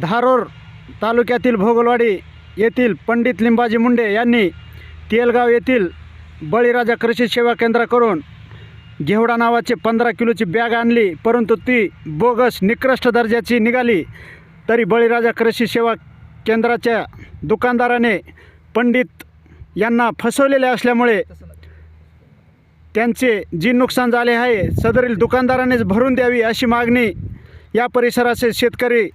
धारोर तालुक्यातील भोगलवाडी येथील पंडित लिंबाजी मुंडे यांनी तेलगाव येथील बळीराजा कृषी सेवा केंद्राकडून घेवडा नावाची पंधरा किलोची बॅग आणली परंतु ती बोगस निकृष्ट दर्जाची निघाली. तरी बळीराजा कृषी सेवा केंद्राच्या दुकानदाराने पंडित यांना फसवलेले असल्यामुळे त्यांचे जी नुकसान झाले आहे सदरील दुकानदारानेच भरून द्यावी अशी मागणी या परिसराचे शेतकरी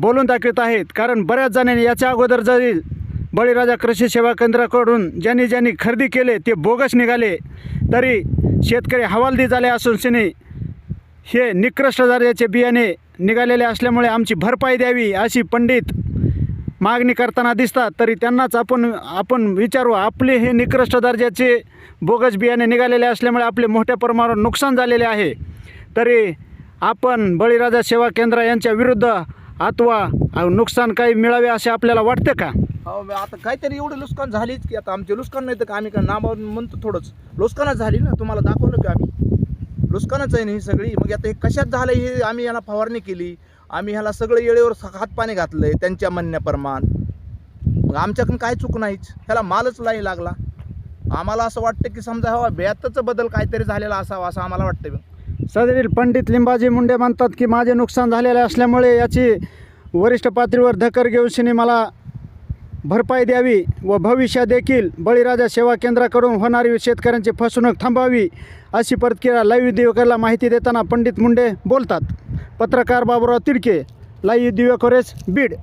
बोलून दाखवित आहेत. कारण बऱ्याच जणांनी याच्या अगोदर जरी बळीराजा कृषी सेवा केंद्राकडून ज्यांनी ज्यांनी खरेदी केले ते बोगस निघाले तरी शेतकरी हवालदी झाले असून सिने हे निकृष्ट दर्जाचे बियाणे निघालेले असल्यामुळे आमची भरपाई द्यावी अशी पंडित मागणी करताना दिसतात. तरी त्यांनाच आपण आपण विचारू आपले हे निकृष्ट दर्जाचे बोगस बियाणे निघालेले असल्यामुळे आपले मोठ्या प्रमाणावर नुकसान झालेले आहे. तरी आपण बळीराजा सेवा केंद्र यांच्या विरुद्ध अथवा नुकसान काही मिळावे असे आपल्याला वाटते का? हो आता काहीतरी एवढं नुकसान झालीच की आता आमचे नुकसान नाही तर का आम्ही का नामावर म्हणतो थोडंच. नुकसानच झाली ना तुम्हाला दाखवलं का आम्ही? नुकसानच आहे ना ही सगळी. मग आता हे कशात झालं हे आम्ही याला फवारणी केली. आम्ही ह्याला सगळं येळेवर हातपाणी घातलंय त्यांच्या म्हणण्याप्रमाण मग आमच्याकडून काय चूक नाहीच. ह्याला मालच नाही लागला. आम्हाला असं वाटतं की समजा हवा बेतच बदल काहीतरी झालेला असावा असं आम्हाला वाटतं. सदरील पंडित लिंबाजी मुंडे म्हणतात की माझे नुकसान झालेले असल्यामुळे याची वरिष्ठ पातळीवर धकर घेऊन मला भरपाई द्यावी व भविष्यात देखील बळीराजा सेवा केंद्राकडून होणारी शेतकऱ्यांची फसवणूक थांबावी अशी प्रतिक्रिया लाईव्ह दिवेकरला माहिती देताना पंडित मुंडे बोलतात. पत्रकार बाबुराव तिडके लाईव्ह दिवेकरेस बीड.